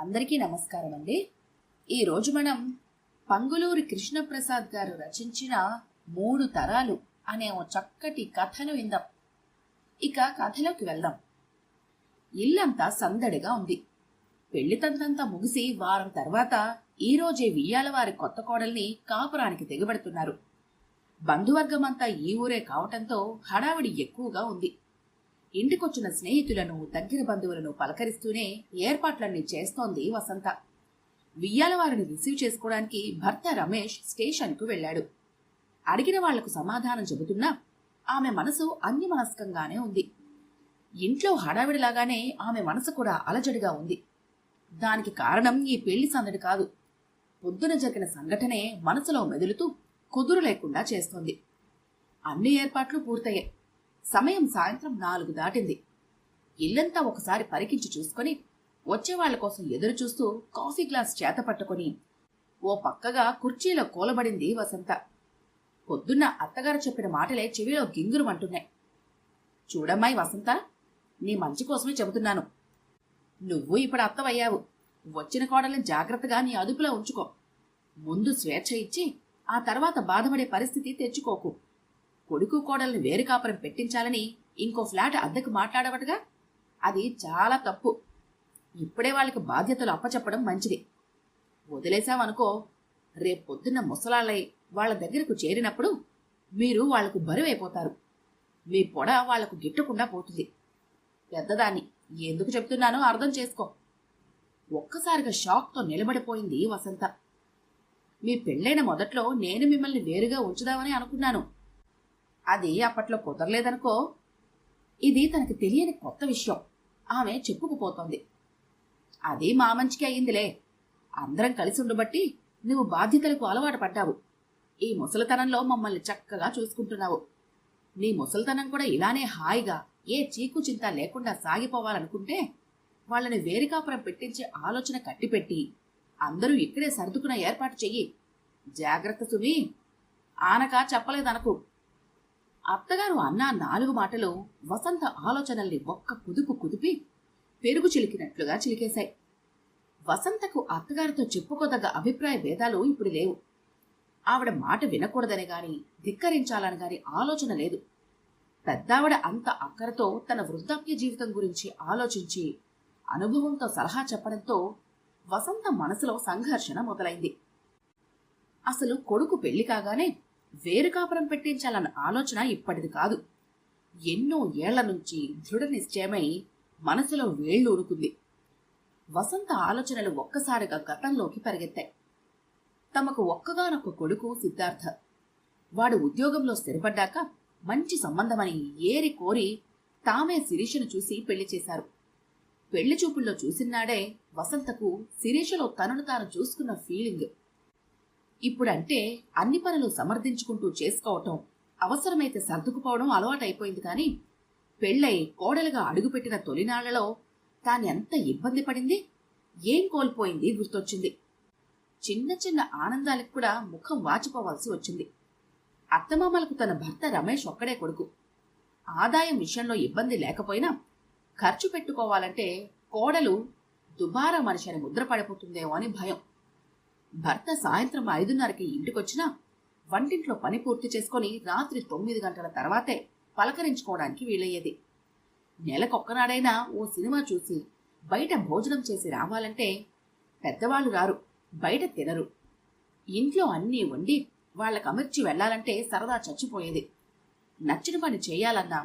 అందరికీ నమస్కారం అండి. ఈరోజు మనం పంగులూరి కృష్ణప్రసాద్ గారు రచించిన మూడు తరాలు అనే ఓ చక్కటి కథను విందాం. ఇక కథలోకి వెళ్దాం. ఇల్లంతా సందడిగా ఉంది. పెళ్ళితంతంతా ముగిసి వారం తర్వాత ఈ రోజే వియ్యాల వారి కొత్త కోడల్ని కాపురానికి దిగబడుతున్నారు బంధువర్గమంతా ఈ ఊరే కావటంతో హడావిడి ఎక్కువగా ఉంది. ఇంటికొచ్చిన స్నేహితులను దగ్గర బంధువులను పలకరిస్తూనే ఏర్పాట్లన్నీ చేస్తోంది వసంత. వియ్యాల వారిని రిసీవ్ చేసుకోవడానికి భర్త రమేష్ స్టేషన్కు వెళ్ళాడు. అడిగిన వాళ్ళకు సమాధానం చెబుతున్నా ఆమె మనసు అన్యమనస్కంగానే ఉంది. ఇంట్లో హడావిడిలాగానే ఆమె మనసు కూడా అలజడిగా ఉంది. దానికి కారణం ఈ పెళ్ళి సందడి కాదు. పొద్దున జరిగిన సంఘటనే మనసులో మెదులుతూ కుదురు లేకుండా చేస్తోంది. అన్ని ఏర్పాట్లు పూర్తయ్యాయి. సమయం సాయంత్రం నాలుగు దాటింది. ఇల్లంతా ఒకసారి పరికించి చూసుకొని వచ్చే వాళ్ళ కోసం ఎదురు చూస్తూ కాఫీ గ్లాస్ చేత పట్టుకొని ఓ పక్కగా కుర్చీలో కూలబడింది వసంత. పొద్దున్న అత్తగారు చెప్పిన మాటలే చెవిలో గింగురుమంటున్నాయి. చూడమ్మాయి వసంత నీ మంచి కోసమే చెబుతున్నాను. నువ్వు ఇప్పుడు అత్తవయ్యావు. వచ్చిన కోడల్ని జాగ్రత్తగా నీ అదుపులో ఉంచుకో. ముందు స్వేచ్ఛ ఇచ్చి ఆ తర్వాత బాధపడే పరిస్థితి తెచ్చుకోకు. కొడుకు కోడల్ని వేరు కాపురం పెట్టించాలని ఇంకో ఫ్లాట్ అద్దెకు మాట్లాడవటగా? అది చాలా తప్పు. ఇప్పుడే వాళ్ళకి బాధ్యతలు అప్పచెప్పడం మంచిది. వదిలేశామనుకో రేపు పొద్దున్న ముసలాళ్ళై వాళ్ళ దగ్గరకు చేరినప్పుడు మీరు వాళ్ళకు బరువైపోతారు. మీ పొడ వాళ్ళకు గిట్టకుండా పోతుంది. పెద్దదాన్ని ఎందుకు చెప్తున్నానో అర్థం చేసుకో. ఒక్కసారిగా షాక్తో నిలబడిపోయింది వసంత. మీ పెళ్ళైన మొదట్లో నేను మిమ్మల్ని వేరుగా ఉంచుదామని అనుకున్నాను. అది అప్పట్లో కుదరలేదనుకో ఇది తనకి తెలియని కొత్త విషయం. ఆమె చెప్పుకుపోతోంది. అది మా మంచికి అయ్యిందిలే. అందరం కలిసి ఉండబట్టి నువ్వు బాధ్యతలకు అలవాటు పడ్డావు. ఈ ముసలితనంలో మమ్మల్ని చక్కగా చూసుకుంటున్నావు. నీ ముసలితనం కూడా ఇలానే హాయిగా ఏ చీకు చింత లేకుండా సాగిపోవాలనుకుంటే వాళ్ళని వేరికాపురం పెట్టించే ఆలోచన కట్టిపెట్టి అందరూ ఇక్కడే సర్దుకున్న ఏర్పాటు చెయ్యి. జాగ్రత్త సుమి. ఆనక చెప్పలేదనకు. అత్తగారు అన్న నాలుగు మాటలు వసంత ఆలోచనల్ని ఒక్క కుదుపు కుదిపి పెరుగు చిలికినట్లుగా చిలికేశాయి. వసంతకు అత్తగారితో చెప్పుకోదగ్గ అభిప్రాయ భేదాలు ఇప్పుడు లేవు. ఆవిడ మాట వినకూడదని గాని ధిక్కరించాలని గాని ఆలోచన లేదు. పెద్దావిడ అంత అక్కరతో తన వృద్ధాప్య జీవితం గురించి ఆలోచించి అనుభవంతో సలహా చెప్పడంతో వసంత మనసులో సంఘర్షణ మొదలైంది. అసలు కొడుకు పెళ్ళి కాగానే వేరు కాపురం పెట్టించాలన్న ఆలోచన ఇప్పటిది కాదు. ఎన్నో ఏళ్ళ నుంచి దృఢ నిశ్చయమై మనసులో వేళ్ళు వసంత ఆలోచనలు ఒక్కసారిగా గతంలోకి పరిగెత్తాయి. తమకు ఒక్కగానొక్క కొడుకు సిద్ధార్థ. వాడు ఉద్యోగంలో స్థిరపడ్డాక మంచి సంబంధమని ఏరి కోరి తామే శిరీషను చూసి పెళ్ళి చేశారు. పెళ్ళి చూపుల్లో చూసినాడే వసంతకు శిరీషలో తనను తాను చూసుకున్న ఫీలింగ్. ఇప్పుడంటే అన్ని పనులు సమర్థించుకుంటూ చేసుకోవటం అవసరమైతే సర్దుకుపోవడం అలవాటైపోయింది కానీ పెళ్ళై కోడలుగా అడుగుపెట్టిన తొలినాళ్ళలో తానెంత ఇబ్బంది పడింది? ఏం కోల్పోయింది గుర్తొచ్చింది. చిన్న చిన్న ఆనందాలకు కూడా ముఖం వాచిపోవాల్సి వచ్చింది. అత్తమామలకు తన భర్త రమేష్ ఒక్కడే కొడుకు. ఆదాయం విషయంలో ఇబ్బంది లేకపోయినా ఖర్చు పెట్టుకోవాలంటే కోడలు దుబారా మనిషి అని ముద్ర పడిపోతుందేమో అని భయం. భర్త సాయంత్రం ఐదున్నరకి ఇంటికొచ్చినా వంటింట్లో పని పూర్తి చేసుకొని రాత్రి తొమ్మిది గంటల తర్వాతే పలకరించుకోవడానికి వీలయ్యేది. నెలకొక్కనాడైనా ఓ సినిమా చూసి బయట భోజనం చేసి రావాలంటే పెద్దవాళ్ళు రారు బయట తినరు. ఇంట్లో అన్నీ వండి వాళ్ళకి అమర్చి వెళ్ళాలంటే సరదా చచ్చిపోయేది. నచ్చిన పని చేయాలన్నా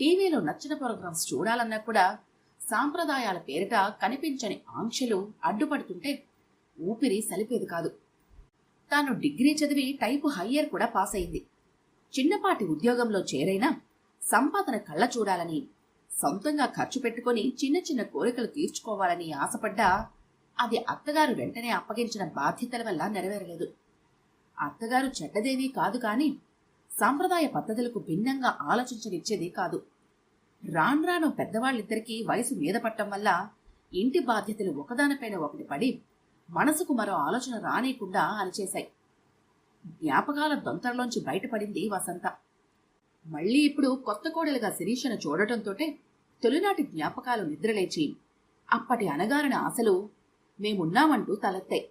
టీవీలో నచ్చిన ప్రోగ్రామ్స్ చూడాలన్నా కూడా సాంప్రదాయాల పేరిట కనిపించని ఆంక్షలు అడ్డుపడుతుంటే ఊపిరి సలిపేది కాదు. తాను డిగ్రీ చదివి టైపు హయ్యర్ కూడా పాస్ అయింది. చిన్నపాటి ఉద్యోగంలో చేరైనా సంపాదన కళ్ళ చూడాలని సొంతంగా ఖర్చు పెట్టుకొని చిన్న చిన్న కోరికలు తీర్చుకోవాలని ఆశపడ్డా అది అత్తగారు వెంటనే అప్పగించిన బాధ్యతల వల్ల నెరవేరలేదు. అత్తగారు చెడ్డదేమీ కాదు కాని సాంప్రదాయ పద్ధతులకు భిన్నంగా ఆలోచించనిచ్చేది కాదు. రాను రాను పెద్దవాళ్ళిద్దరికీ వయసు మీద పట్టం వల్ల ఇంటి బాధ్యతలు ఒకదానిపైన ఒకటి పడి మనసుకు మరో ఆలోచన రానేకుండా అనిచేశాయి జ్ఞాపకాల దొంతరలోంచి బయటపడింది వసంత. మళ్ళీ ఇప్పుడు కొత్త కోడలుగా శిరీషను చూడటంతోటే తొలినాటి జ్ఞాపకాలు నిద్రలేచి అప్పటి అనగారిన ఆశలు మేమున్నామంటూ తలెత్తాయి.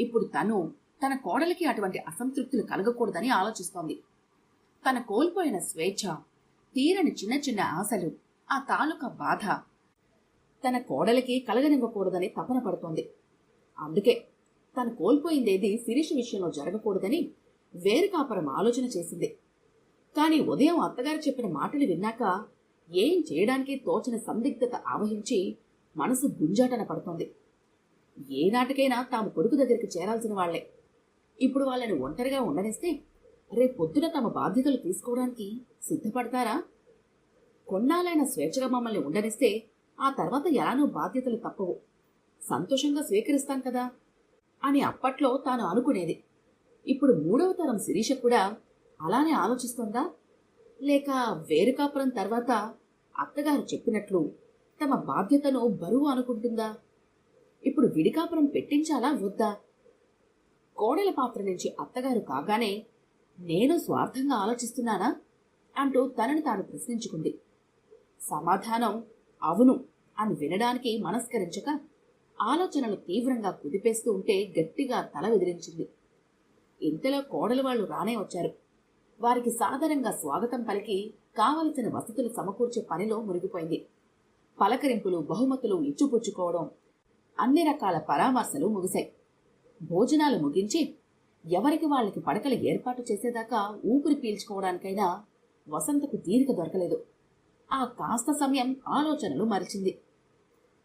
ఇప్పుడు తను తన కోడలికి అటువంటి అసంతృప్తులు కలగకూడదని ఆలోచిస్తోంది. తన కోల్పోయిన స్వేచ్ఛ తీరని చిన్న చిన్న ఆశలు ఆ తాలూకా బాధ తన కోడలికి కలగనివ్వకూడదని తపన పడుతోంది. అందుకే తను కోల్పోయిందేది శిరీష విషయంలో జరగకూడదని వేరు కాపురం ఆలోచన చేసింది. కానీ ఉదయం అత్తగారు చెప్పిన మాటలు విన్నాక ఏం చేయడానికి తోచిన సందిగ్ధత ఆవహించి మనసు గుంజాటన పడుతోంది. ఏనాటికైనా తాము కొడుకు దగ్గరికి చేరాల్సిన వాళ్ళే. ఇప్పుడు వాళ్ళని ఒంటరిగా ఉండనిస్తే రేపొద్దున తమ బాధ్యతలు తీసుకోవడానికి సిద్ధపడతారా? కొన్నాళ్ళైన స్వేచ్ఛగా మమ్మల్ని ఉండనిస్తే ఆ తర్వాత ఎలానో బాధ్యతలు తప్పవు. సంతోషంగా స్వీకరిస్తాం కదా? అని అప్పట్లో తాను అనుకునేది. ఇప్పుడు మూడవ తరం శిరీష కూడా అలానే ఆలోచిస్తోందా? లేక వేరు కాపురం తర్వాత అత్తగారు చెప్పినట్లు తమ బాధ్యతను బరువు అనుకుంటుందా? ఇప్పుడు విడికాపురం పెట్టించాలా వద్దా? కోడెల పాత్ర నుంచి అత్తగారు కాగానే నేను స్వార్థంగా ఆలోచిస్తున్నానా? అంటూ తనని తాను ప్రశ్నించుకుంది. సమాధానం అవును అని వినడానికి మనస్కరించక ఆలోచనలు తీవ్రంగా కుదిపేస్తూ ఉంటే గట్టిగా తల విదిలించింది ఇంతలో కోడలు వాళ్ళు రానే వచ్చారు. వారికి సాధారణంగా స్వాగతం పలికి కావలసిన వసతులు సమకూర్చే పనిలో మునిగిపోయింది. పలకరింపులు బహుమతులు ఇచ్చిపుచ్చుకోవడం అన్ని రకాల పరామర్శలు ముగిశాయి. భోజనాలు ముగించి ఎవరికి వాళ్ళకి పడకలు ఏర్పాటు చేసేదాకా ఊపిరి పీల్చుకోవడానికైనా వసంతకు తీరిక దొరకలేదు. ఆ కాస్త సమయం ఆలోచనలు మరిచింది.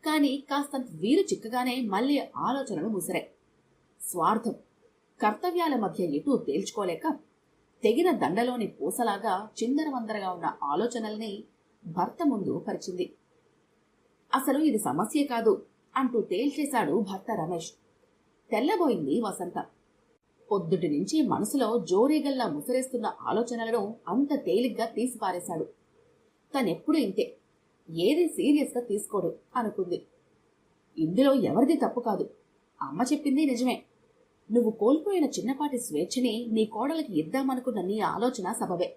కానీ కాస్తంత వీరు చిక్కగానే మళ్ళీ ఆలోచనలు ముసిరాయి. స్వార్థం. కర్తవ్యాల మధ్య ఎటూ తేల్చుకోలేక తెగిన దండలోని పూసలాగా చిందరవందరగా ఉన్న ఆలోచనల్ని భర్త ముందు పరిచింది. అసలు ఇది సమస్యే కాదు అంటూ తేల్చేశాడు భర్త రమేష్. తెల్లబోయింది వసంత. పొద్దుటి నుంచి మనసులో జోరీగల్లా ముసిరేస్తున్న ఆలోచనలను అంత తేలిగ్గా తీసిపారేశాడు. తనెప్పుడు ఇంతే. ఏది సీరియస్గా తీసుకోడు అనుకుంది. ఇందులో ఎవరిది తప్పు కాదు. అమ్మ చెప్పింది నిజమే. నువ్వు కోల్పోయిన చిన్నపాటి స్వేచ్ఛని నీ కోడలకి ఇద్దామనుకున్న నీ ఆలోచన సబబే.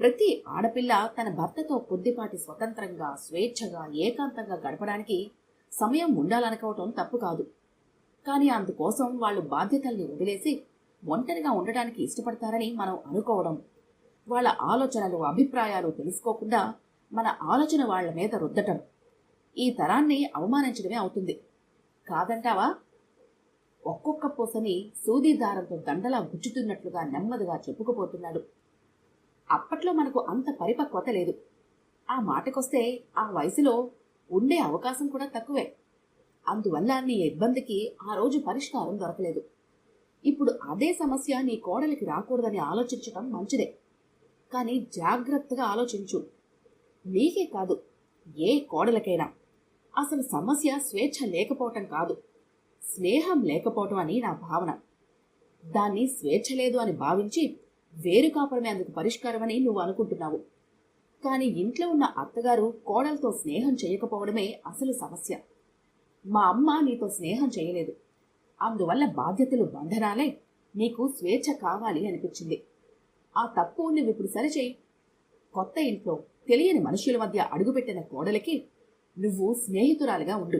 ప్రతి ఆడపిల్ల తన భర్తతో కొద్దిపాటి స్వతంత్రంగా స్వేచ్ఛగా ఏకాంతంగా గడపడానికి సమయం ఉండాలనుకోవటం తప్పు కాదు. కానీ అందుకోసం వాళ్ళు బాధ్యతల్ని వదిలేసి ఒంటరిగా ఉండడానికి ఇష్టపడతారని మనం అనుకోవడం వాళ్ళ ఆలోచనలు అభిప్రాయాలు తెలుసుకోకుండా మన ఆలోచన వాళ్ళ మీద రుద్దటం. ఈ తరాన్ని అవమానించడమే అవుతుంది. కాదంటావా? ఒక్కొక్క పూసని సూది దారంతో దండలా గుచ్చుతున్నట్లుగా నెమ్మదిగా చెప్పుకుపోతున్నాడు. అప్పట్లో మనకు అంత పరిపక్వత లేదు. ఆ మాటకొస్తే ఆ వయసులో ఉండే అవకాశం కూడా తక్కువే. అందువల్ల నీ ఇబ్బందికి ఆ రోజు పరిష్కారం దొరకలేదు. ఇప్పుడు అదే సమస్య నీ కోడలికి రాకూడదని ఆలోచించటం మంచిదే. కానీ జాగ్రత్తగా ఆలోచించు. నీకే కాదు ఏ కోడలకైనా. అసలు సమస్య స్వేచ్ఛ లేకపోవటం కాదు స్నేహం లేకపోవటం అని నా భావన. దాన్ని స్వేచ్ఛ లేదు అని భావించి వేరు కాపడమే అందుకు పరిష్కారమని నువ్వు అనుకుంటున్నావు. కానీ ఇంట్లో ఉన్న అత్తగారు కోడలతో స్నేహం చేయకపోవడమే అసలు సమస్య. మా అమ్మ నీతో స్నేహం చేయలేదు. అందువల్ల బాధ్యతలు బంధనాలే నీకు స్వేచ్ఛ కావాలి అనిపించింది. ఆ తప్పు నువ్వు ఇప్పుడు సరిచేయి కొత్త ఇంట్లో తెలియని మనుషుల మధ్య అడుగుపెట్టిన కోడలికి నువ్వు స్నేహితురాలిగా ఉండు.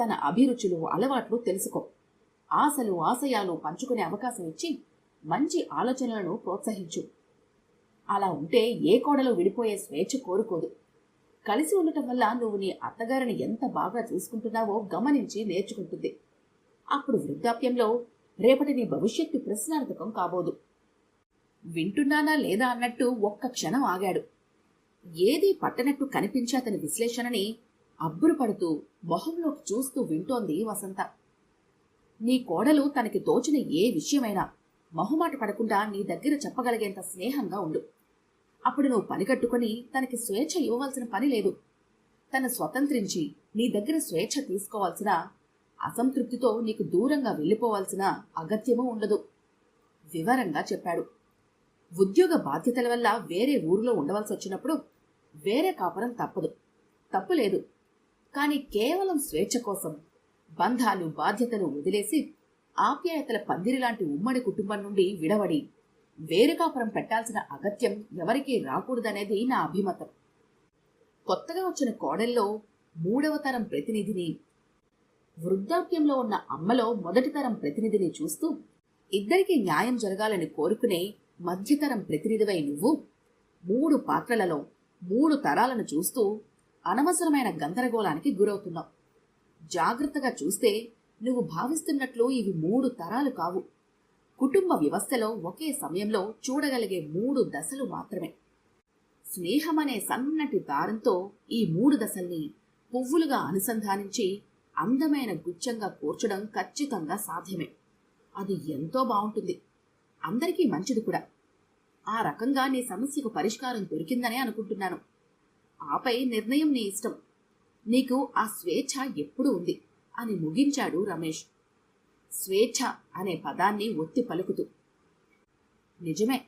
తన అభిరుచులు అలవాట్లు తెలుసుకో. ఆశలు ఆశయాలు పంచుకునే అవకాశం ఇచ్చి మంచి ఆలోచనలను ప్రోత్సహించు. అలా ఉంటే ఏ కోడలు విడిపోయే స్వేచ్ఛ కోరుకోదు. కలిసి ఉండటం వల్ల నువ్వు నీ అత్తగారిని ఎంత బాగా చూసుకుంటున్నావో గమనించి నేర్చుకుంటుంది. అప్పుడు వృద్ధాప్యంలో రేపటి నీ భవిష్యత్తు ప్రశ్నార్థకం కాబోదు. వింటున్నానా లేదా అన్నట్టు ఒక్క క్షణం ఆగాడు. ఏదీ పట్టనట్టు కనిపించే అతని విశ్లేషణని అబ్బురుపడుతూ మొహంలోకి చూస్తూ వింటోంది వసంత. నీ కోడలు తనకి తోచిన ఏ విషయమైనా మొహమాట పడకుండా నీ దగ్గర చెప్పగలిగేంత స్నేహంగా ఉండు. అప్పుడు నువ్వు పని కట్టుకొని తనకి స్వేచ్ఛ ఇవ్వవలసిన పని లేదు. తన స్వతంత్రించి నీ దగ్గర స్వేచ్ఛ తీసుకోవాల్సిన అసంతృప్తితో నీకు దూరంగా వెళ్ళిపోవాల్సిన అగత్యమూ ఉండదు. వివరంగా చెప్పాడు. ఉద్యోగ బాధ్యతల వల్ల వేరే ఊరిలో ఉండవలసి వచ్చినప్పుడు వేరే కాపురం తప్పదు. తప్పు లేదు. కానీ కేవలం స్వేచ్ఛ కోసం బంధాలు బాధ్యతలు వదిలేసి ఆప్యాయతల పందిరి లాంటి ఉమ్మడి కుటుంబం నుండి విడవడి వేరు కాపురం పెట్టాల్సిన అగత్యం ఎవరికీ రాకూడదనేది నా అభిమతం. కొత్తగా వచ్చిన కోడల్లో మూడవ తరం ప్రతినిధిని వృద్ధాప్యంలో ఉన్న అమ్మలో మొదటి తరం ప్రతినిధిని చూస్తూ ఇద్దరికీ న్యాయం జరగాలని కోరుకునే మధ్యతరం ప్రతినిధివై నువ్వు మూడు పాత్రలలో మూడు తరాలను చూస్తూ అనవసరమైన గందరగోళానికి గురవుతున్నావు. జాగ్రత్తగా చూస్తే నువ్వు భావిస్తున్నట్లు ఇవి మూడు తరాలు కావు. కుటుంబ వ్యవస్థలో ఒకే సమయంలో చూడగలిగే మూడు దశలు మాత్రమే. స్నేహం అనే సన్నటి దారంతో ఈ మూడు దశల్ని పువ్వులుగా అనుసంధానించి అందమైన గుచ్చంగా కూర్చడం ఖచ్చితంగా సాధ్యమే. అది ఎంతో బాగుంటుంది అందరికీ మంచిది కూడా. ఆ రకంగా నీ సమస్యకు పరిష్కారం దొరికిందనే అనుకుంటున్నాను. ఆపై నిర్ణయం నీ ఇష్టం. నీకు ఆ స్వేచ్ఛ ఎప్పుడు ఉంది? అని ముగించాడు రమేష్. స్వేచ్ఛ అనే పదాన్ని ఒత్తి పలుకుతూ. నిజమే.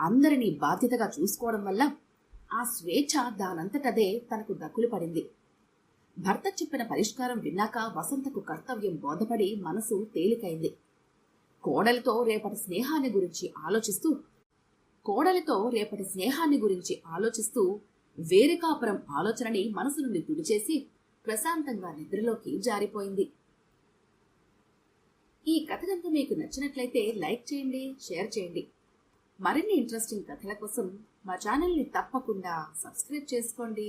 అందరినీ బాధ్యతగా చూసుకోవడం వల్ల ఆ స్వేచ్ఛ దానంతటదే తనకు దక్కులు పడింది. భర్త చెప్పిన పరిష్కారం విన్నాక వసంతకు కర్తవ్యం బోధపడి మనసు తేలికైంది. కోడలితో రేపటి స్నేహాన్ని గురించి ఆలోచిస్తూ కోడలితో రేపటి స్నేహాన్ని గురించి ఆలోచిస్తూ వేరే కాపురం ఆలోచనని మనసు నుండి తుడిచేసి ప్రశాంతంగా నిద్రలోకి జారిపోయింది. ఈ కథ కనుక మీకు నచ్చినట్లయితే లైక్ చేయండి షేర్ చేయండి. మరిన్ని ఇంట్రెస్టింగ్ కథల కోసం మా ఛానల్ని తప్పకుండా సబ్స్క్రైబ్ చేసుకోండి.